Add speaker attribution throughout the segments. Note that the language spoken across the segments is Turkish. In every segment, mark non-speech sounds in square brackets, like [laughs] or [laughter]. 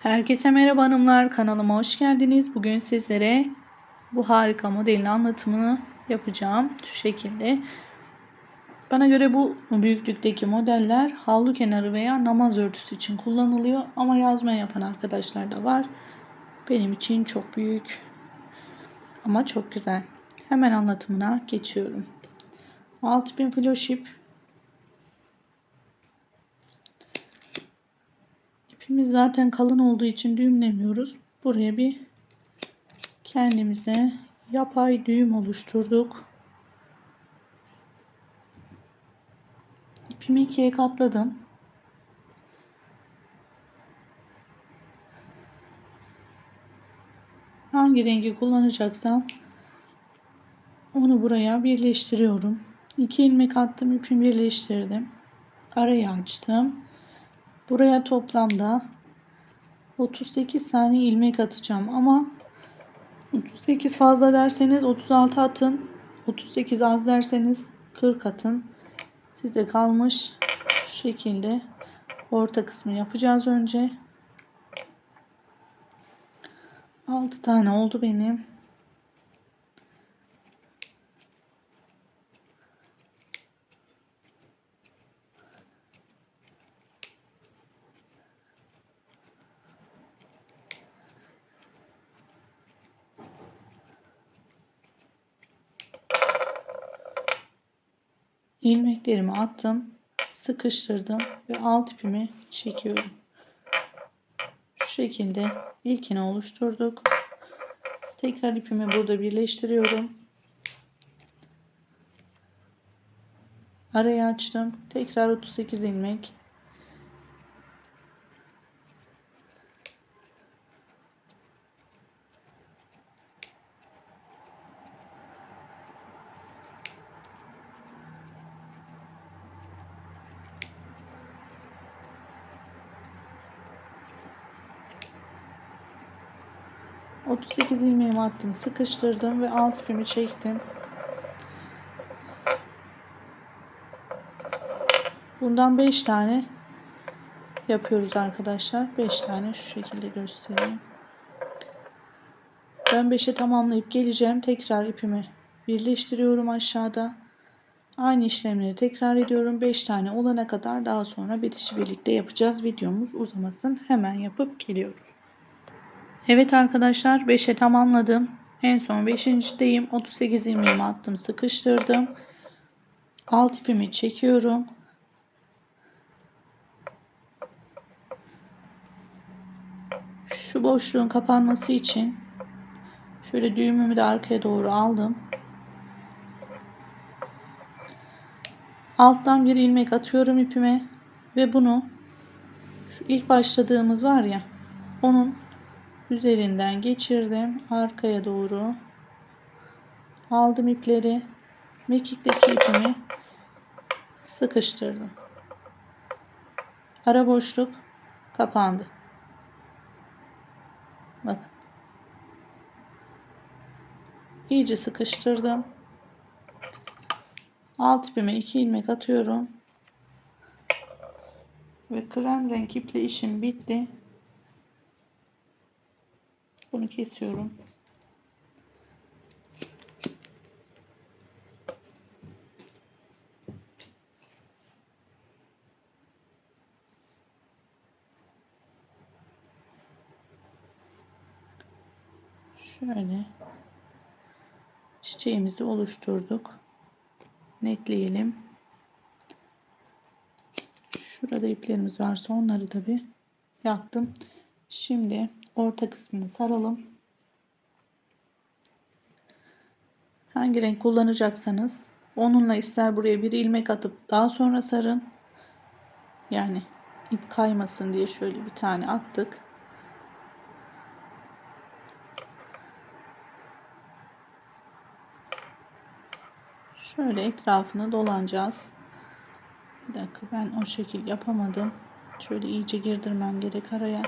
Speaker 1: Herkese merhaba hanımlar kanalıma hoş geldiniz. Bugün sizlere bu harika modelin anlatımını yapacağım. Şu şekilde. Bana göre bu büyüklükteki modeller havlu kenarı veya namaz örtüsü için kullanılıyor. Ama yazma yapan arkadaşlar da var. Benim için çok büyük ama çok güzel. Hemen anlatımına geçiyorum. 6000 filo şip ipimiz zaten kalın olduğu için düğümlemiyoruz. Buraya bir kendimize yapay düğüm oluşturduk. İpimi ikiye katladım. Hangi rengi kullanacaksam onu buraya birleştiriyorum. 2 ilmek attım, ipimi birleştirdim. Arayı açtım. Buraya toplamda 38 tane ilmek atacağım ama 38 fazla derseniz 36 atın. 38 az derseniz 40 atın. Size kalmış şu şekilde orta kısmı yapacağız önce. 6 tane oldu benim. attım. Sıkıştırdım ve alt ipimi çekiyorum. Şu şekilde ilkini oluşturduk. Tekrar ipimi burada birleştiriyorum. Arayı açtım. Tekrar 38 ilmek 38 ilmeğimi attım sıkıştırdım ve alt ipimi çektim bundan 5 tane yapıyoruz arkadaşlar 5 tane şu şekilde göstereyim ben 5'e tamamlayıp geleceğim tekrar ipimi birleştiriyorum aşağıda aynı işlemleri tekrar ediyorum 5 tane olana kadar daha sonra bitişi birlikte yapacağız videomuz uzamasın hemen yapıp geliyorum Evet arkadaşlar 5'e tamamladım. En son 5.deyim. 38 ilmeğimi attım. Sıkıştırdım. Alt ipimi çekiyorum. Şu boşluğun kapanması için şöyle düğümümü de arkaya doğru aldım. Alttan bir ilmek atıyorum ipime ve bunu şu ilk başladığımız var ya onun üzerinden geçirdim arkaya doğru aldım ipleri mekikteki ipimi sıkıştırdım ara boşluk kapandı bakın iyice sıkıştırdım alt ipime iki ilmek atıyorum ve krem renk iple işim bitti bunu kesiyorum. Şöyle çiçeğimizi oluşturduk. Netleyelim. Şurada iplerimiz varsa onları da bir yaktım. Şimdi orta kısmını saralım. Hangi renk kullanacaksanız onunla ister buraya bir ilmek atıp daha sonra sarın. Yani ip kaymasın diye şöyle bir tane attık. Şöyle etrafını dolanacağız. Bir dakika ben o şekil yapamadım. Şöyle iyice girdirmem gerek araya.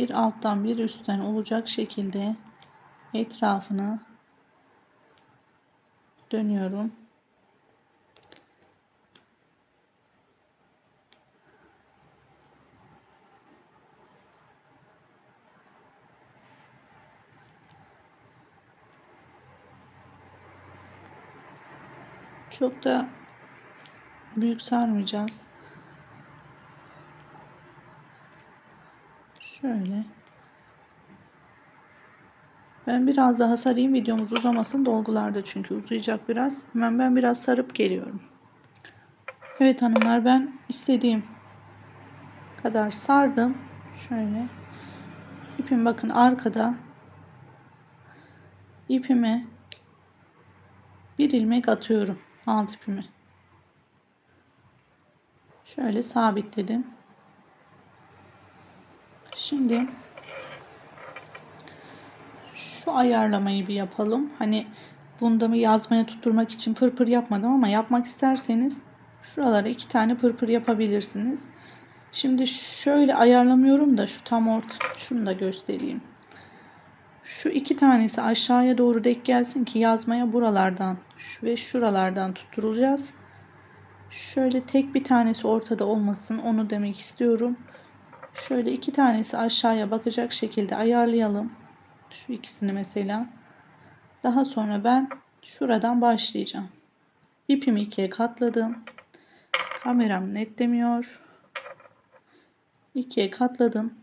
Speaker 1: bir alttan bir üstten olacak şekilde etrafını dönüyorum. Çok da büyük sarmayacağız. Şöyle. Ben biraz daha sarayım videomuz uzamasın dolgularda çünkü uzayacak biraz. Hemen ben biraz sarıp geliyorum. Evet hanımlar ben istediğim kadar sardım. Şöyle. İpim bakın arkada. İpimi bir ilmek atıyorum. Alt ipimi. Şöyle sabitledim. Şimdi şu ayarlamayı bir yapalım. Hani bunda mı yazmaya tutturmak için pırpır yapmadım ama yapmak isterseniz şuralara iki tane pırpır yapabilirsiniz. Şimdi şöyle ayarlamıyorum da şu tam orta şunu da göstereyim. Şu iki tanesi aşağıya doğru denk gelsin ki yazmaya buralardan ve şuralardan tutturulacağız. Şöyle tek bir tanesi ortada olmasın onu demek istiyorum. Şöyle iki tanesi aşağıya bakacak şekilde ayarlayalım. Şu ikisini mesela. Daha sonra ben şuradan başlayacağım. İpimi ikiye katladım. Kameram netlemiyor. İkiye katladım.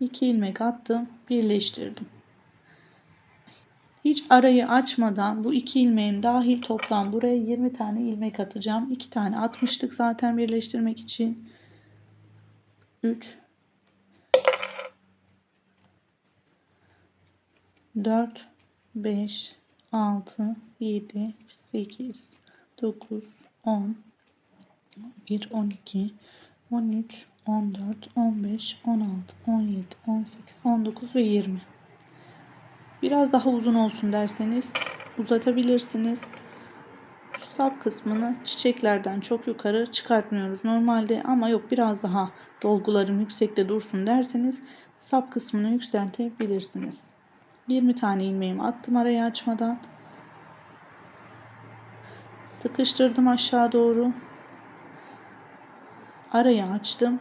Speaker 1: İki ilmek attım birleştirdim hiç arayı açmadan bu iki ilmeğim dahil toplam buraya 20 tane ilmek atacağım. 2 tane atmıştık zaten birleştirmek için. 3 4 5 6 7 8 9 10 1 12 13 14 15 16 17 18 19 ve 20 Biraz daha uzun olsun derseniz uzatabilirsiniz. Sap kısmını çiçeklerden çok yukarı çıkartmıyoruz normalde ama yok biraz daha dolgularım yüksekte dursun derseniz sap kısmını yükseltebilirsiniz. 20 tane ilmeğimi attım araya açmadan. Sıkıştırdım aşağı doğru. Arayı açtım.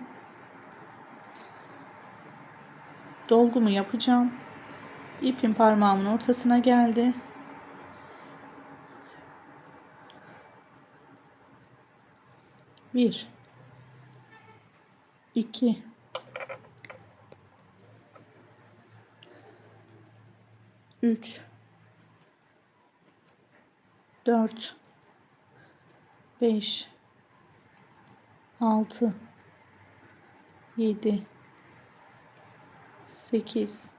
Speaker 1: Dolgumu yapacağım. İpim parmağımın ortasına geldi. Bir, iki, üç, dört, beş, altı, yedi, sekiz.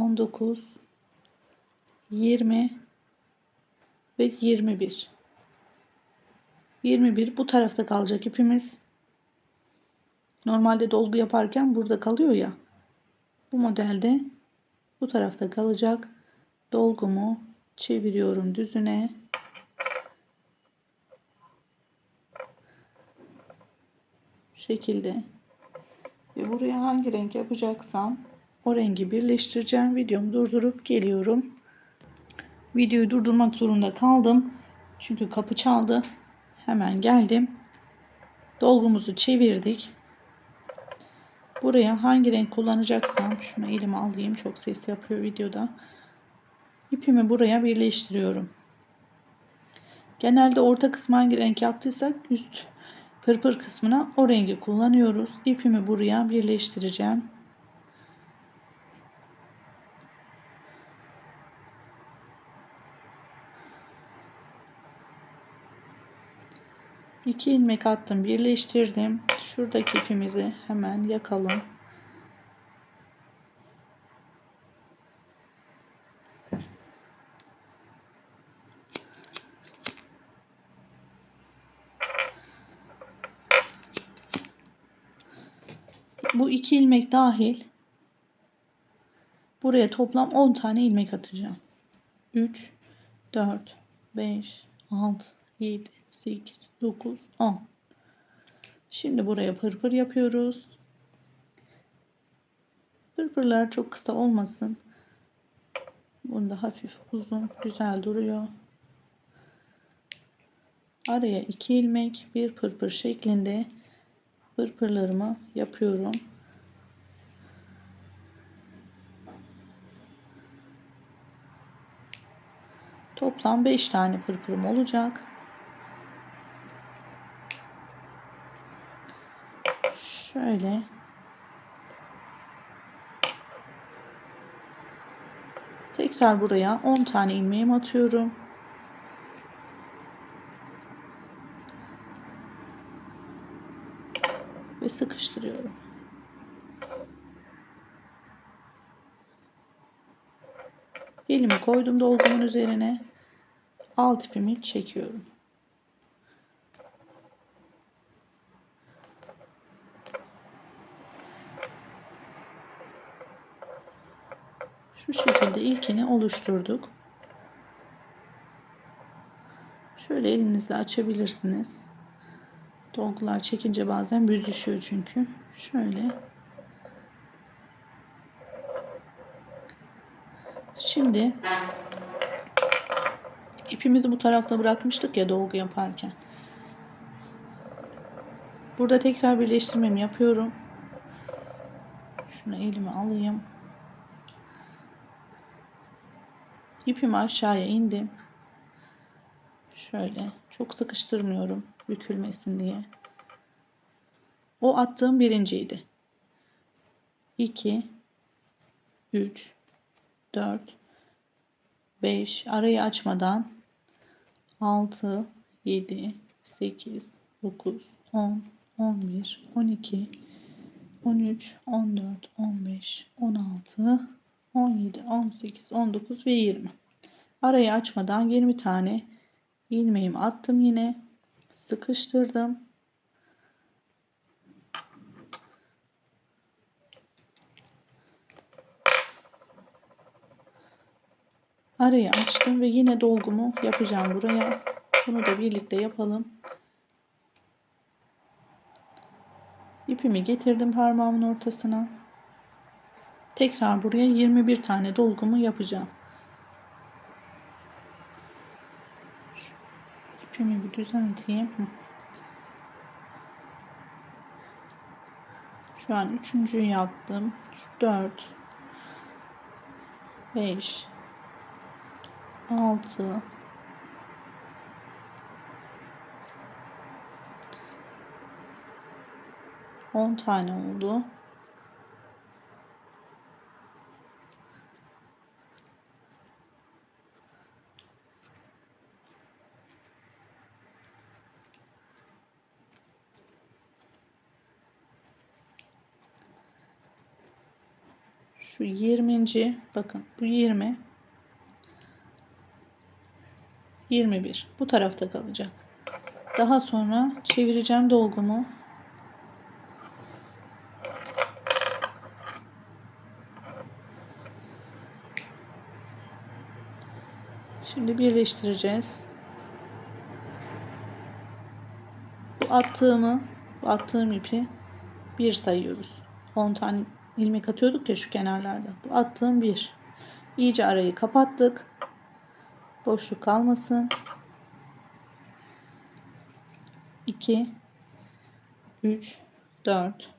Speaker 1: 19 20 ve 21 21 bu tarafta kalacak ipimiz normalde dolgu yaparken burada kalıyor ya bu modelde bu tarafta kalacak dolgumu çeviriyorum düzüne şekilde ve buraya hangi renk yapacaksam o rengi birleştireceğim. Videomu durdurup geliyorum. Videoyu durdurmak zorunda kaldım. Çünkü kapı çaldı. Hemen geldim. Dolgumuzu çevirdik. Buraya hangi renk kullanacaksam şunu elime alayım. Çok ses yapıyor videoda. İpimi buraya birleştiriyorum. Genelde orta kısmı hangi renk yaptıysak üst pırpır kısmına o rengi kullanıyoruz. İpimi buraya birleştireceğim. 2 ilmek attım birleştirdim şuradaki ipimizi hemen yakalım bu iki ilmek dahil buraya toplam 10 tane ilmek atacağım 3 4 5 6 7 8, 9, 10. Şimdi buraya pırpır yapıyoruz. Pırpırlar çok kısa olmasın. Bunda hafif uzun güzel duruyor. Araya 2 ilmek bir pırpır şeklinde pırpırlarımı yapıyorum. Toplam 5 tane pırpırım olacak. şöyle tekrar buraya 10 tane ilmeğim atıyorum ve sıkıştırıyorum elimi koydum dolgumun üzerine alt ipimi çekiyorum Şu şekilde ilkini oluşturduk. Şöyle elinizle açabilirsiniz. Dolgular çekince bazen büzüşüyor çünkü. Şöyle. Şimdi ipimizi bu tarafta bırakmıştık ya dolgu yaparken. Burada tekrar birleştirmemi yapıyorum. Şunu elime alayım. ipimi aşağıya indim. Şöyle çok sıkıştırmıyorum bükülmesin diye. O attığım birinciydi. 2 3 4 5 arayı açmadan 6 7 8 9 10 11 12 13 14 15 16 17, 18, 19 ve 20. Arayı açmadan 20 tane ilmeğimi attım yine. Sıkıştırdım. Arayı açtım ve yine dolgumu yapacağım buraya. Bunu da birlikte yapalım. İpimi getirdim parmağımın ortasına. Tekrar buraya 21 tane dolgumu yapacağım. İpimi bir düzelteyim. Şu an üçüncü yaptım. 4 5 6 10 tane oldu. Şu 20. Bakın bu 20. 21. Bu tarafta kalacak. Daha sonra çevireceğim dolgumu. Şimdi birleştireceğiz. Bu attığımı, bu attığım ipi bir sayıyoruz. 10 tane ilmek atıyorduk ya şu kenarlarda. Bu attığım bir. İyice arayı kapattık. Boşluk kalmasın. 2 3 4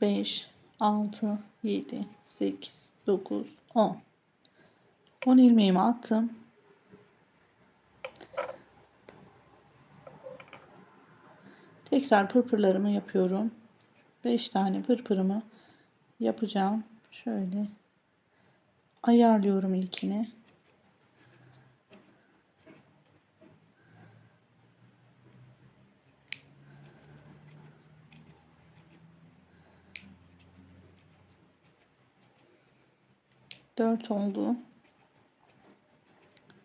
Speaker 1: 5 6 7 8 9 10 10 ilmeğimi attım. Tekrar pırpırlarımı yapıyorum. 5 tane pırpırımı yapacağım. Şöyle ayarlıyorum ilkini. Dört oldu.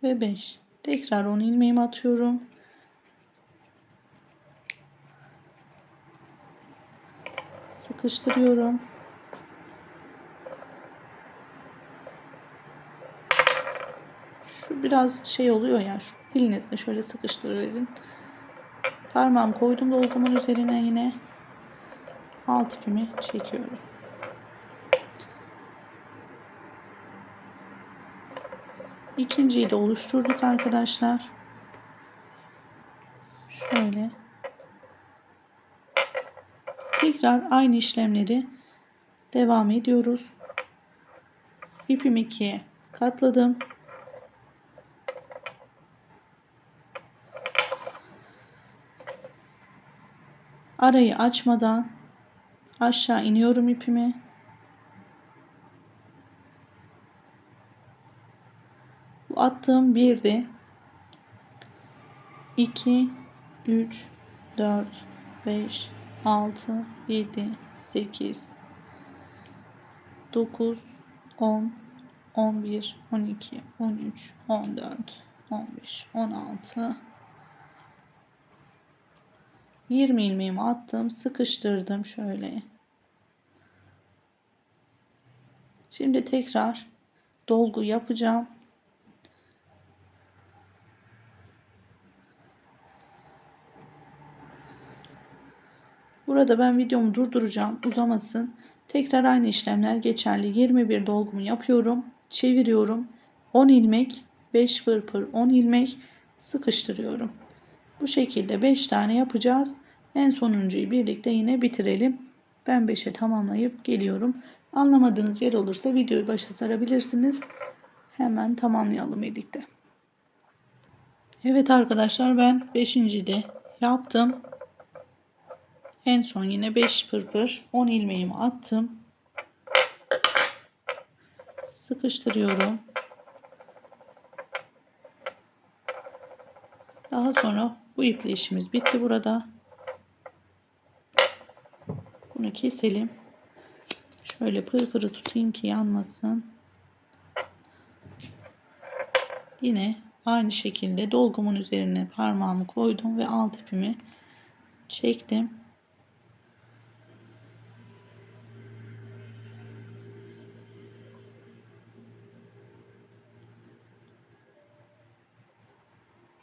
Speaker 1: Ve beş. Tekrar 10 ilmeğimi atıyorum. Sıkıştırıyorum. biraz şey oluyor yani şu elinizle şöyle sıkıştırıverin. Parmağım koydum dolgumun üzerine yine alt ipimi çekiyorum. İkinciyi de oluşturduk arkadaşlar. Şöyle. Tekrar aynı işlemleri devam ediyoruz. İpimi ikiye katladım. Arayı açmadan aşağı iniyorum ipimi. Bu attığım birdi. 2 3 4 5 6 7 8 9 10 11 12 13 14 15 16 20 ilmeğimi attım sıkıştırdım şöyle şimdi tekrar dolgu yapacağım Burada ben videomu durduracağım uzamasın. Tekrar aynı işlemler geçerli. 21 dolgumu yapıyorum. Çeviriyorum. 10 ilmek 5 pırpır 10 ilmek sıkıştırıyorum. Bu şekilde 5 tane yapacağız. En sonuncuyu birlikte yine bitirelim. Ben 5'e tamamlayıp geliyorum. Anlamadığınız yer olursa videoyu başa sarabilirsiniz. Hemen tamamlayalım birlikte. Evet arkadaşlar ben 5. de yaptım. En son yine 5 pırpır 10 ilmeğimi attım. Sıkıştırıyorum. Daha sonra bu iple işimiz bitti burada. Bunu keselim. Şöyle pırpırı tutayım ki yanmasın. Yine aynı şekilde dolgumun üzerine parmağımı koydum ve alt ipimi çektim.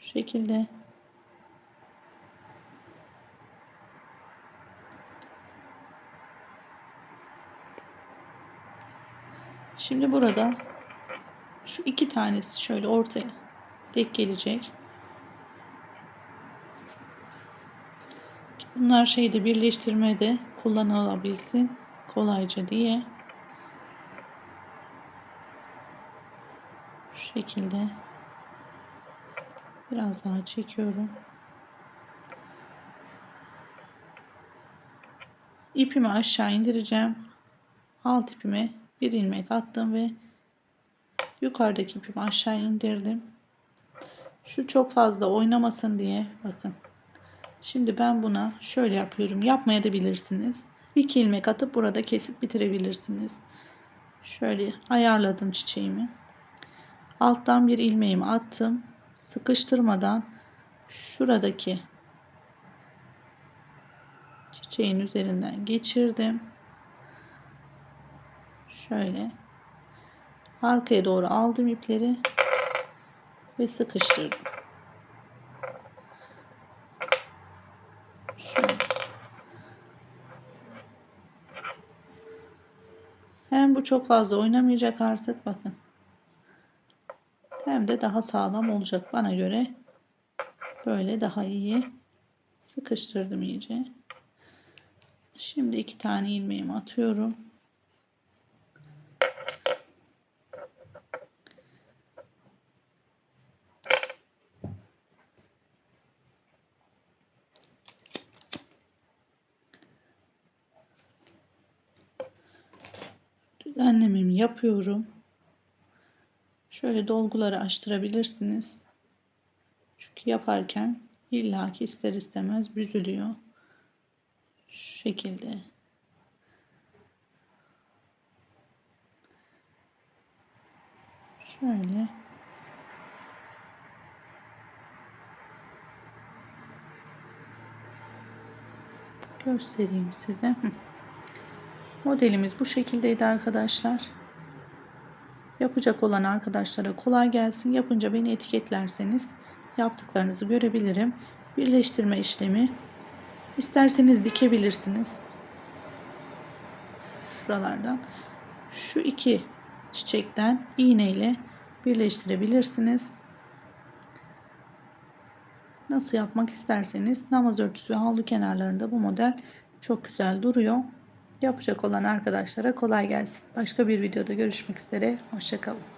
Speaker 1: şekilde Şimdi burada şu iki tanesi şöyle ortaya dek gelecek. Bunlar şeyde birleştirmede kullanılabilsin kolayca diye. Şu şekilde biraz daha çekiyorum. İpimi aşağı indireceğim. Alt ipimi bir ilmek attım ve yukarıdaki ipimi aşağı indirdim. Şu çok fazla oynamasın diye bakın. Şimdi ben buna şöyle yapıyorum. Yapmaya da bilirsiniz. 2 ilmek atıp burada kesip bitirebilirsiniz. Şöyle ayarladım çiçeğimi. Alttan bir ilmeğimi attım. Sıkıştırmadan şuradaki çiçeğin üzerinden geçirdim şöyle arkaya doğru aldım ipleri ve sıkıştırdım. Hem bu çok fazla oynamayacak artık bakın. Hem de daha sağlam olacak bana göre. Böyle daha iyi sıkıştırdım iyice. Şimdi iki tane ilmeğimi atıyorum. düzenlememi yapıyorum. Şöyle dolguları açtırabilirsiniz. Çünkü yaparken illaki ister istemez büzülüyor. Şu şekilde. Şöyle. Göstereyim size. [laughs] Modelimiz bu şekildeydi arkadaşlar. Yapacak olan arkadaşlara kolay gelsin. Yapınca beni etiketlerseniz yaptıklarınızı görebilirim. Birleştirme işlemi. İsterseniz dikebilirsiniz. Şuralardan. Şu iki çiçekten iğneyle birleştirebilirsiniz. Nasıl yapmak isterseniz namaz örtüsü havlu kenarlarında bu model çok güzel duruyor. Yapacak olan arkadaşlara kolay gelsin. Başka bir videoda görüşmek üzere. Hoşçakalın.